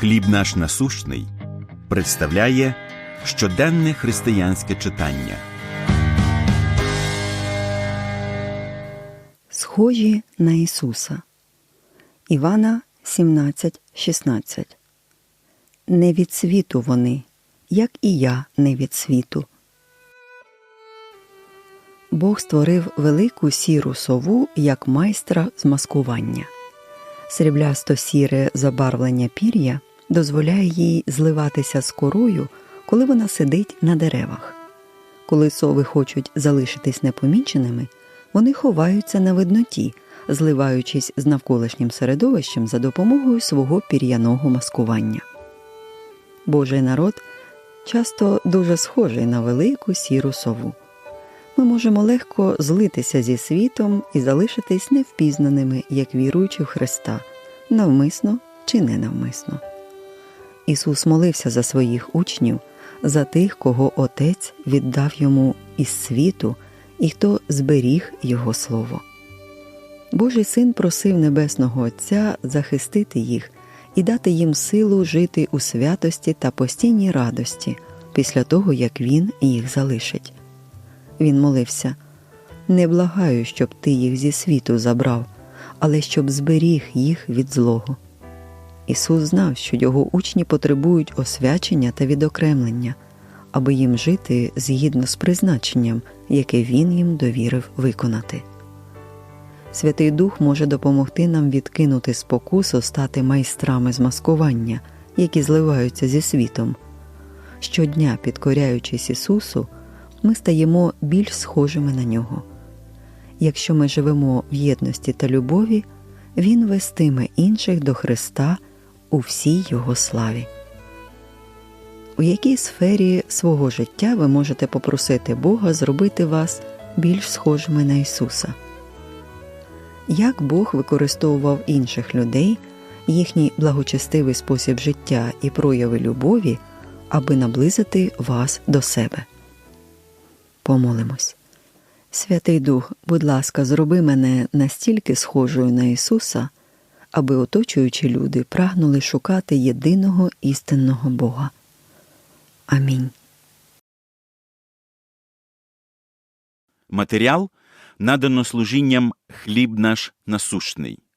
Хліб наш насущний представляє щоденне християнське читання. Схожі на Ісуса. Івана 17:16. Не від світу вони, як і я не від світу. Бог створив велику сіру сову як майстра з маскування. Сріблясто сіре забарвлення пір'я дозволяє їй зливатися з корою, коли вона сидить на деревах. Коли сови хочуть залишитись непоміченими, вони ховаються на видноті, зливаючись з навколишнім середовищем за допомогою свого пір'яного маскування. Божий народ часто дуже схожий на велику сіру сову. Ми можемо легко злитися зі світом і залишитись невпізнаними, як віруючи в Христа, навмисно чи ненавмисно. Ісус молився за своїх учнів, за тих, кого Отець віддав йому із світу і хто зберіг Його Слово. Божий син просив Небесного Отця захистити їх і дати їм силу жити у святості та постійній радості після того, як Він їх залишить. Він молився не благаю, щоб ти їх зі світу забрав, але щоб зберіг їх від злого. Ісус знав, що його учні потребують освячення та відокремлення, аби їм жити згідно з призначенням, яке Він їм довірив виконати. Святий Дух може допомогти нам відкинути спокусу стати майстрами з маскування, які зливаються зі світом. Щодня, підкоряючись Ісусу, ми стаємо більш схожими на нього. Якщо ми живемо в єдності та любові, Він вестиме інших до Христа у всій Його славі. У якій сфері свого життя ви можете попросити Бога зробити вас більш схожими на Ісуса? Як Бог використовував інших людей, їхній благочестивий спосіб життя і прояви любові, аби наблизити вас до себе? Помолимось. Святий Дух, будь ласка, зроби мене настільки схожою на Ісуса, аби оточуючі люди прагнули шукати єдиного істинного Бога. Амінь. Матеріал надано служінням хліб наш насущний.